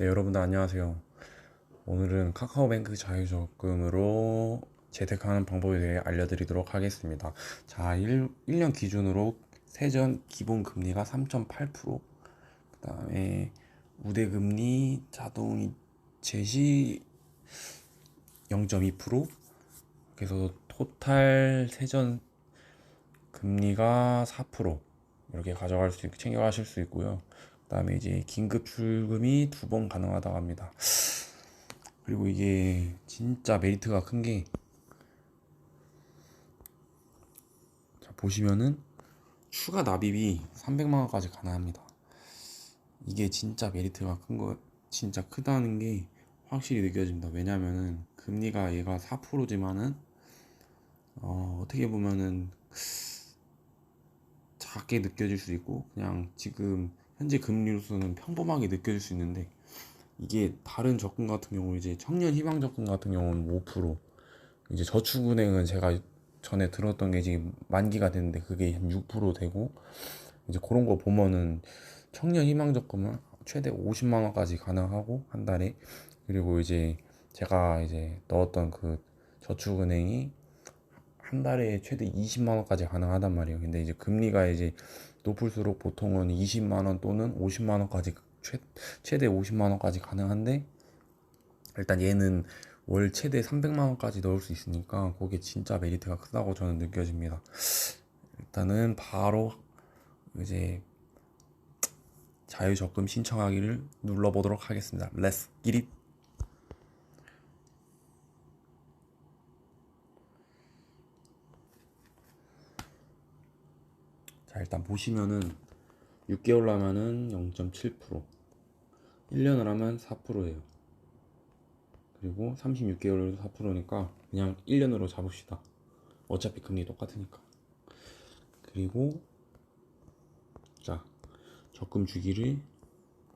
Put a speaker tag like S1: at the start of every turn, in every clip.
S1: 네, 여러분들 안녕하세요. 오늘은 카카오뱅크 자유적금으로 재테크하는 방법에 대해 알려드리도록 하겠습니다. 자, 1, 1년 기준으로 세전 기본 금리가 3.8%, 그 다음에 우대 금리 자동 제시 0.2%, 그래서 토탈 세전 금리가 4% 이렇게 가져갈 수 있, 챙겨가실 수 있고요. 그다음에 이제 긴급 출금이 두 번 가능하다고 합니다. 그리고 이게 진짜 메리트가 큰 게 보시면은 추가 납입이 300만 원까지 가능합니다. 이게 진짜 메리트가 큰 거 진짜 크다는 게 확실히 느껴집니다. 왜냐면은 금리가 얘가 4%지만은 어, 어떻게 보면은 작게 느껴질 수 있고 그냥 지금 현재 금리로서는 평범하게 느껴질 수 있는데 이게 다른 적금 같은 경우 이제 청년 희망 적금 같은 경우는 5% 이제 저축은행은 제가 전에 들었던 게 지금 만기가 됐는데 그게 한 6% 되고 이제 그런 거 보면은 청년 희망 적금은 최대 50만 원까지 가능하고 한 달에. 그리고 이제 제가 이제 넣었던 그 저축은행이 한 달에 최대 20만 원까지 가능하단 말이에요. 근데 이제 금리가 이제 높을수록 보통은 20만 원 또는 50만 원까지 최, 최대 50만 원까지 가능한데 일단 얘는 월 최대 300만 원까지 넣을 수 있으니까 그게 진짜 메리트가 크다고 저는 느껴집니다. 일단은 바로 이제 자유 적금 신청하기를 눌러보도록 하겠습니다. Let's get it. 일단 보시면은 6개월 하면은 0.7% 1년을 하면 4%예요. 그리고 36개월도 4%니까 그냥 1년으로 잡읍시다. 어차피 금리 똑같으니까. 그리고 자 적금 주기를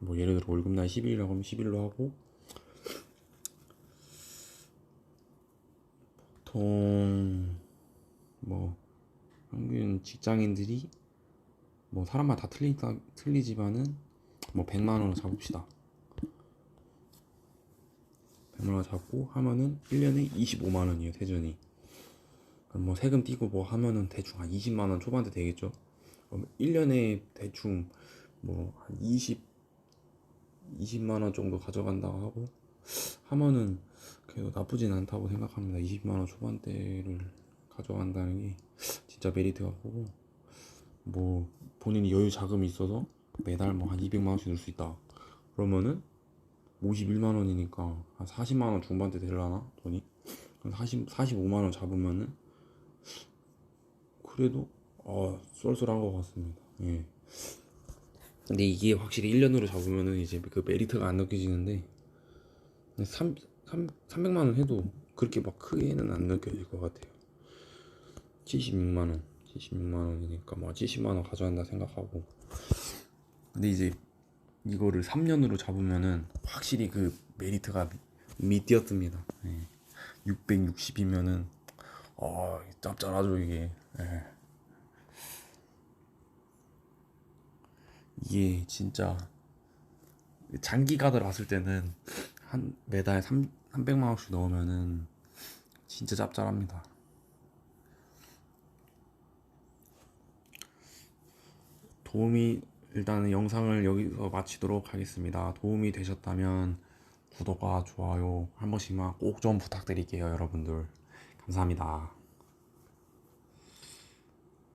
S1: 뭐 예를 들어 월급날 10일이라고 하면 10일로 하고 보통 뭐 평균 직장인들이 뭐 사람마다 다 틀리다 틀리지만은 뭐 100만 원을 잡읍시다. 100만 원 잡고 하면은 1년에 25만 원이에요, 세전이. 그럼 뭐 세금 띄고 뭐 하면은 대충 한 20만 원 초반대 되겠죠. 그럼 1년에 대충 뭐 한 20, 20만 원 정도 가져간다고 하고 하면은 그래도 나쁘진 않다고 생각합니다. 20만 원 초반대를 가져간다는 게 진짜 메리트가 크고 뭐 본인이 여유 자금이 있어서 매달 뭐 한 200만 원씩 넣을 수 있다. 그러면은 51만 원이니까 한 40만 원 중반대 되려나 돈이? 40 45만 원 잡으면은 그래도 어 쏠쏠한 것 같습니다. 예. 근데 이게 확실히 1년으로 잡으면은 이제 그 메리트가 안 느껴지는데 3, 3, 300만 원 해도 그렇게 막 크게는 안 느껴질 것 같아요. 76만 원, 76만 원이니까 뭐 70만 원 가져간다 생각하고 근데 이제 이거를 3년으로 잡으면은 확실히 그 메리트가 미뛰어듭니다. 예. 660이면은 어 짭짤하죠 이게. 예. 이게 진짜 장기 가들 왔을 때는 한 매달 3, 300만 원씩 넣으면은 진짜 짭짤합니다. 도움이 일단은 영상을 여기서 마치도록 하겠습니다. 도움이 되셨다면 구독과 좋아요 한 번씩만 꼭 좀 부탁드릴게요, 여러분들. 감사합니다.